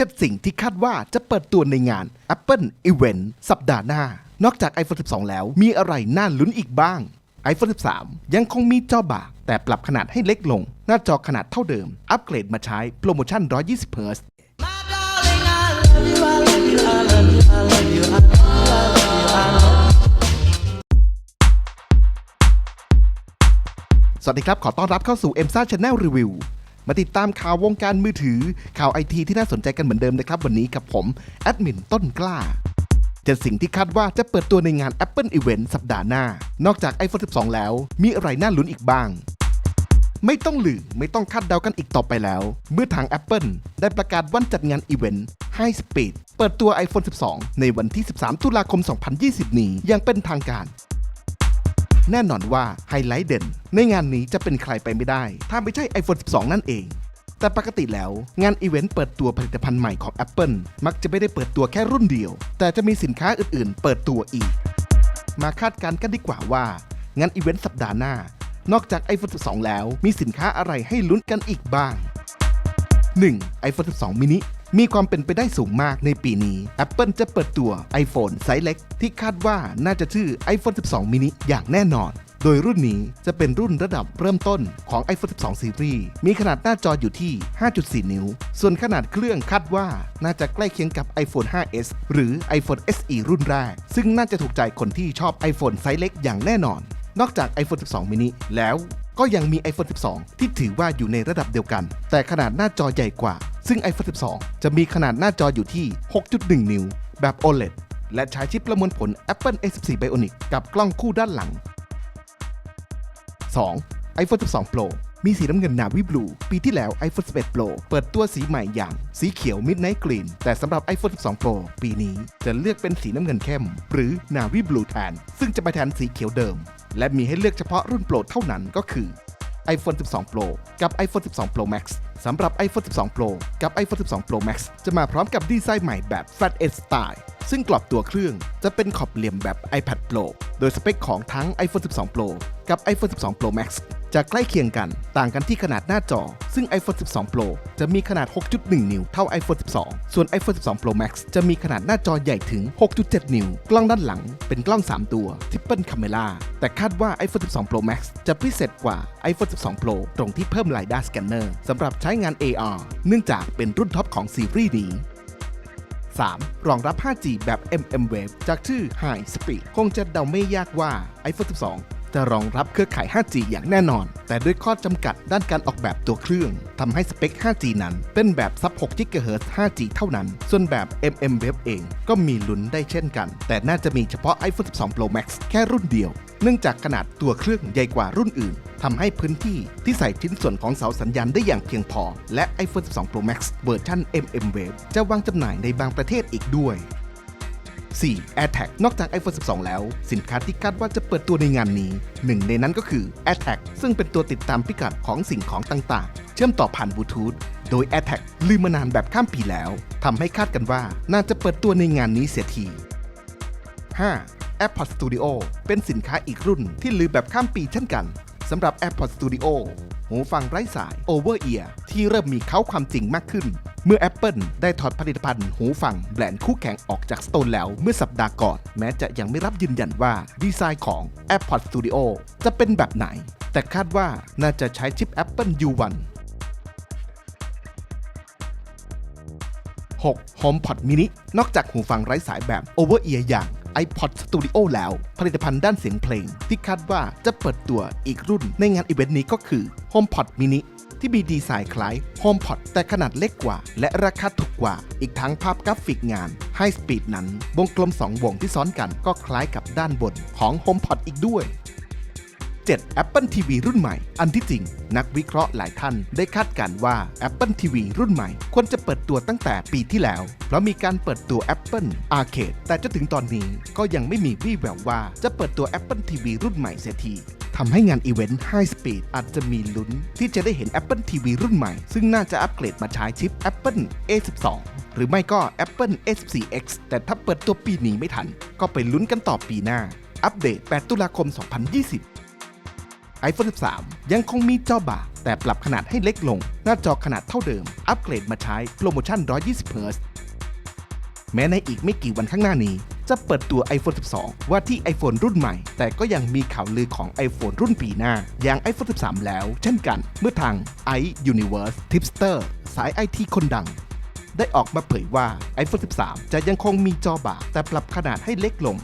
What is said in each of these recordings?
7 สิ่งที่คาดว่าจะเปิดตัวในงาน Apple Event สัปดาห์หน้า นอกจาก iPhone 12 แล้วมีอะไรน่าลุ้นอีกบ้าง iPhone 13 ยังคงมีจอบาก แต่ปรับขนาดให้เล็กลง หน้าจอขนาดเท่าเดิม อัปเกรดมาใช้โปรโมชั่น 120 Hz สวัสดีครับ ขอต้อนรับเข้าสู่ m s a Channel Review มาติดตามข่าววงการมือถือ ข่าวไอทีที่น่าสนใจกันเหมือนเดิมนะครับ วันนี้กับผมแอดมินต้นกล้าจะสิ่งที่คาดว่าจะเปิดตัวในงาน Apple Event สัปดาห์หน้า นอกจาก iPhone 12 แล้ว มีอะไรน่าลุ้นอีกบ้าง ไม่ต้องหลือไม่ต้องคาดเดากันอีกต่อไปแล้ว เมื่อทาง Apple ได้ประกาศวันจัดงานอีเวนต์ High Speed เปิดตัว iPhone 12 ในวันที่ 13 ตุลาคม 2020 นี้อยังเป็นทางการ แน่นอนว่าไฮไลท์เด่น ในงานนี้จะเป็นใครไปไม่ได้ ถ้าไม่ใช่ iPhone 12 นั่นเอง แต่ปกติแล้วงานอีเวนต์เปิดตัวผลิตภัณฑ์ใหม่ของ Apple มักจะไม่ได้เปิดตัวแค่รุ่นเดียว แต่จะมีสินค้าอื่นๆ เปิดตัวอีก มาคาดการณ์กันดีกว่าว่างานอีเวนต์สัปดาห์หน้า นอกจาก iPhone 12 แล้วมีสินค้าอะไรให้ลุ้นกันอีกบ้าง 1. iPhone 12 mini มีความเป็นไปได้สูงมากในปีนี้ Apple จะเปิดตัว iPhone ไซส์เล็ก ที่คาดว่าน่าจะชื่อ iPhone 12 mini อย่างแน่นอนโดยรุ่นนี้จะเป็นรุ่นระดับเริ่มต้นของ iPhone 12 Series มีขนาดหน้าจออยู่ที่ 5.4 นิ้ว ส่วนขนาดเครื่องคาดว่าน่าจะใกล้เคียงกับ iPhone 5s หรือ iPhone SE รุ่นแรก ซึ่งน่าจะถูกใจคนที่ชอบ iPhone ไซส์เล็กอย่างแน่นอน นอกจาก iPhone 12 mini แล้ว ก็ยังมี iPhone 12 ที่ถือว่าอยู่ในระดับเดียวกัน แต่ขนาดหน้าจอใหญ่กว่า ซึ่ง iPhone 12 จะมีขนาดหน้าจออยู่ที่ 6.1 นิ้ว แบบ OLED และใช้ชิปประมวลผล Apple A14 Bionic กับกล้องคู่ด้านหลัง 2. iPhone 12 Pro มีสีน้ำเงินนาวิบลู ปีที่แล้ว iPhone 11 Pro เปิดตัวสีใหม่อย่าง สีเขียว Midnight Green แต่สำหรับ iPhone 12 Pro ปีนี้จะเลือกเป็นสีน้ำเงินเข้ม หรือนาวิบลูแทน ซึ่งจะไปแทนสีเขียวเดิม และมีให้เลือกเฉพาะรุ่นโปรเท่านั้นก็คือ iPhone 12 Pro กับ iPhone 12 Pro Max สำหรับ iPhone 12 Pro กับ iPhone 12 Pro Max จะมาพร้อมกับดีไซน์ใหม่แบบ Flat Edge Style ซึ่งกรอบตัวเครื่องจะเป็นขอบเหลี่ยมแบบ iPad Pro โดยสเปคของทั้ง iPhone 12 Pro กับ iPhone 12 Pro Max จะใกล้เคียงกันต่างกันที่ขนาดหน้าจอ ซึ่ง iPhone 12 Pro จะมีขนาด 6.1 นิ้ว เท่า iPhone 12 ส่วน iPhone 12 Pro Max จะมีขนาดหน้าจอใหญ่ถึง 6.7 นิ้ว กล้องด้านหลังเป็นกล้อง 3 ตัว Triple Camera แต่คาดว่า iPhone 12 Pro Max จะพิเศษกว่า iPhone 12 Pro ตรงที่เพิ่ม LiDAR Scanner สำหรับใช้งาน AR เนื่องจากเป็นรุ่นท็อปของซีรีส์นี้ 3. รองรับ 5G แบบ MM Wave จากชื่อ High Speed คงจะเดาไม่ยากว่า iPhone 12 จะรองรับเครือข่าย 5G อย่างแน่นอน แต่ด้วยข้อจำกัดด้านการออกแบบตัวเครื่องทำให้สเปค 5G นั้น เป็นแบบซับ6 GHz 5G เท่านั้น ส่วนแบบ MM Wave เองก็มีลุ้นได้เช่นกัน แต่น่าจะมีเฉพาะ iPhone 12 Pro Max แค่รุ่นเดียว เนื่องจากขนาดตัวเครื่องใหญ่กว่ารุ่นอื่นทำให้พื้นที่ที่ใส่ชิ้นส่วนของเสาสัญญาณได้อย่างเพียงพอ และ iPhone 12 Pro Max เวอร์ชัน MM Wave จะวางจำหน่ายในบางประเทศอีกด้วย 4. AirTag นอกจาก iPhone 12 แล้ว สินค้าที่คาดว่าจะเปิดตัวในงานนี้ หนึ่งในนั้นก็คือ AirTag ซึ่งเป็นตัวติดตามพิกัดของสิ่งของต่างๆ เชื่อมต่อผ่านบลูทูธโดย AirTag ลืมมานานแบบข้ามปีแล้วทำให้คาดกันว่าน่าจะเปิดตัวในงานนี้เสียที 5. AirPods Studio เป็นสินค้าอีกรุ่นที่ลือแบบข้ามปีเช่นกันสำหรับ AirPods Studio หูฟังไร้สาย Over Ear ที่เริ่มมีเขาความจริงมากขึ้น เมื่อ Apple ได้ถอดผลิตภัณฑ์หูฟังแบรนด์คู่แข่งออกจากสโตนแล้วเมื่อสัปดาห์ก่อน แม้จะยังไม่รับยืนยันว่าดีไซน์ของ AirPods Studio จะเป็นแบบไหน แต่คาดว่าน่าจะใช้ชิป Apple U1 6. HomePod mini นอกจากหูฟังไร้สายแบบ Over Ear อย่าง iPod Studio แล้ว ผลิตภัณฑ์ด้านเสียงเพลงที่คาดว่าจะเปิดตัวอีกรุ่นในงานอีเวนต์นี้ก็คือ HomePod mini ที่มีดีไซน์คล้าย HomePod แต่ขนาดเล็กกว่า และราคาถูกกว่า อีกทั้งภาพกราฟิกงาน High Speed นั้น วงกลม 2 วงที่ซ้อนกันก็คล้ายกับด้านบนของ HomePod อีกด้วย 7. Apple TV รุ่นใหม่ อันที่จริง นักวิเคราะห์หลายท่านได้คาดการณ์ว่า Apple TV รุ่นใหม่ ควรจะเปิดตัวตั้งแต่ปีที่แล้ว เพราะมีการเปิดตัว Apple Arcade แต่จนถึงตอนนี้ก็ยังไม่มีวี่แววว่าจะเปิดตัว Apple TV รุ่นใหม่เสียทีทำให้งานอีเวนต์ High Speed อาจจะมีลุ้น ที่จะได้เห็น Apple TV รุ่นใหม่ ซึ่งน่าจะอัปเกรดมาใช้ชิป Apple A12 หรือไม่ก็ Apple A14X แต่ถ้าเปิดตัวปีนี้ไม่ทัน ก็ไปลุ้นกันต่อปีหน้า อัปเดต 8 ตุลาคม 2020 iPhone 13 ยังคงมีจอบาแต่ปรับขนาดให้เล็กลง หน้าจอขนาดเท่าเดิม อัปเกรดมาใช้โปรโมชั่น 120 Hz แม้ในอีกไม่กี่วันข้างหน้านี้ จะเปิดตัว iPhone 12 ว่าที่ iPhone รุ่นใหม่ แต่ก็ยังมีข่าวลือของ iPhone รุ่นปีหน้า อย่าง iPhone 13 แล้ว เช่นกัน เมื่อทาง iUniverse Tipster สายไอทีคนดัง ได้ออกมาเผยว่า iPhone 13 จะยังคงมีจอบาแต่ปรับขนาดให้เล็กลง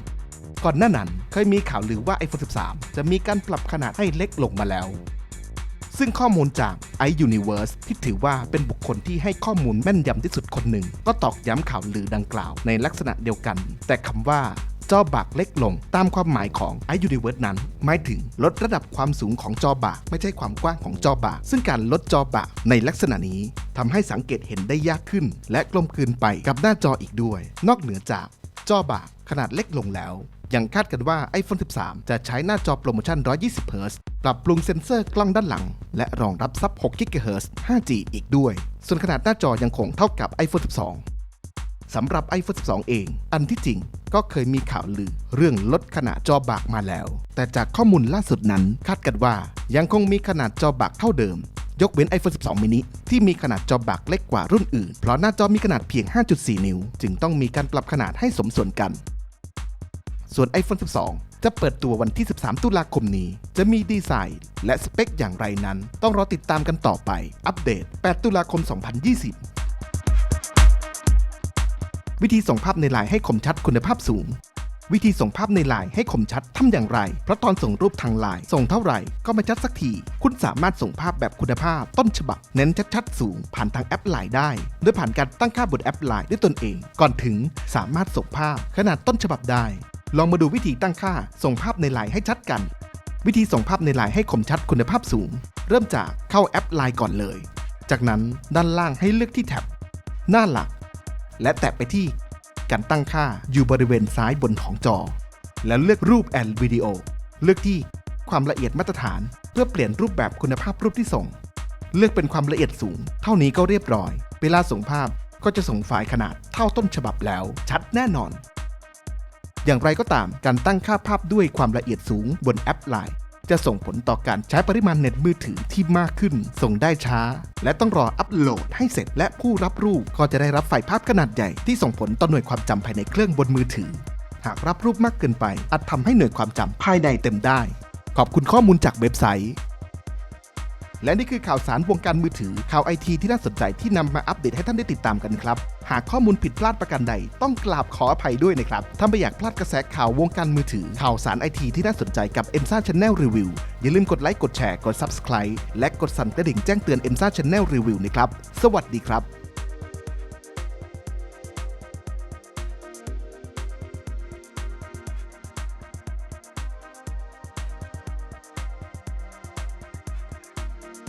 ก่อนหน้านั้นเคยมีข่าวลือว่า iPhone 13 จะมีการปรับขนาดให้เล็กลงมาแล้ว ซึ่งข้อมูลจาก iUniverse ที่ถือว่าเป็นบุคคลที่ให้ข้อมูลแม่นยำที่สุดคนหนึ่ง ก็ตอกย้ำข่าวลือดังกล่าวในลักษณะเดียวกัน แต่คำว่าจอบากเล็กลงตามความหมายของ iUniverse นั้น หมายถึงลดระดับความสูงของจอบากไม่ใช่ความกว้างของจอบากซึ่งการลดจอบากในลักษณะนี้ทำให้สังเกตเห็นได้ยากขึ้น และกลมกลืนไปกับหน้าจออีกด้วย นอกเหนือจากจอบากขนาดเล็กลงแล้ว ยังคาดกันว่า iPhone 13 จะใช้หน้าจอโปรโมชั่น 120 Hz ปรับปรุงเซ็นเซอร์กล้องด้านหลัง และรองรับซับ 6 GHz 5G อีกด้วย ส่วนขนาดหน้าจอยังคงเท่ากับ iPhone 12 สำหรับ iPhone 12 เอง อันที่จริงก็เคยมีข่าวลือเรื่องลดขนาดจอบากมาแล้ว แต่จากข้อมูลล่าสุดนั้นคาดกันว่ายังคงมีขนาดจอบากเท่าเดิมยกเว้น iPhone 12 mini ที่มีขนาดจอบากเล็กกว่ารุ่นอื่น เพราะหน้าจอมีขนาดเพียง 5.4 นิ้ว จึงต้องมีการปรับขนาดให้สมส่วนกัน ส่วน iPhone 12 จะเปิดตัววันที่ 13 ตุลาคมนี้ จะมีดีไซน์ และสเปคอย่างไรนั้น ต้องรอติดตามกันต่อไป อัปเดต 8 ตุลาคม 2020 วิธีส่งภาพในไลน์ให้คมชัดคุณภาพสูง วิธีส่งภาพในไลน์ให้คมชัดทำอย่างไร เพราะตอนส่งรูปทางไลน์ส่งเท่าไหร่ก็ไม่ชัดสักที คุณสามารถส่งภาพแบบคุณภาพต้นฉบับ เน้นชัดๆสูง ผ่านทางแอปไลน์ได้ โดยผ่านการตั้งค่าบนแอปไลน์ด้วยตนเอง ก่อนถึงสามารถส่งภาพขนาดต้นฉบับได้ ลองมาดูวิธีตั้งค่า ส่งภาพในไลน์ให้ชัดกัน วิธีส่งภาพในไลน์ให้คมชัดคุณภาพสูง เริ่มจากเข้าแอปไลน์ก่อนเลย จากนั้นด้านล่างให้เลือกที่แท็บ หน้าหลัก และแตะไปที่ การตั้งค่าอยู่บริเวณซ้ายบนของจอ แล้วเลือกรูปแอนวิดีโอเลือกที่ความละเอียดมาตรฐาน เพื่อเปลี่ยนรูปแบบคุณภาพรูปที่ส่ง เลือกเป็นความละเอียดสูง เท่านี้ก็เรียบร้อย เวลาส่งภาพก็จะส่งไฟล์ขนาดเท่าต้นฉบับแล้ว ชัดแน่นอน อย่างไรก็ตาม การตั้งค่าภาพด้วยความละเอียดสูงบนแอปไลน์จะส่งผลต่อการใช้ปริมาณเน็ตมือถือที่มากขึ้น ส่งได้ช้า และต้องรออัปโหลดให้เสร็จและผู้รับรูปก็จะได้รับไฟล์ภาพขนาดใหญ่ที่ส่งผลต่อหน่วยความจำภายในเครื่องบนมือถือ หากรับรูปมากเกินไปอาจทำให้หน่วยความจำภายในเต็มได้ ขอบคุณข้อมูลจากเว็บไซต์ และนี่คือข่าวสารวงการมือถือข่าวไอทีที่น่าสนใจที่นำมาอัปเดตให้ท่านได้ติดตามกันครับ หากข้อมูลผิดพลาดประการใดต้องกราบขออภัยด้วยนะครับ ถ้าไม่อยากพลาดกระแสข่าววงการมือถือ ข่าวสารไอทีที่น่าสนใจกับ e m s a Channel Review อย่าลืมกดไลค์กดแชร์กด Subscribe และกดสั่นกระดิ่งแจ้งเตือน e m s a Channel Review นะครับ สวัสดีครับ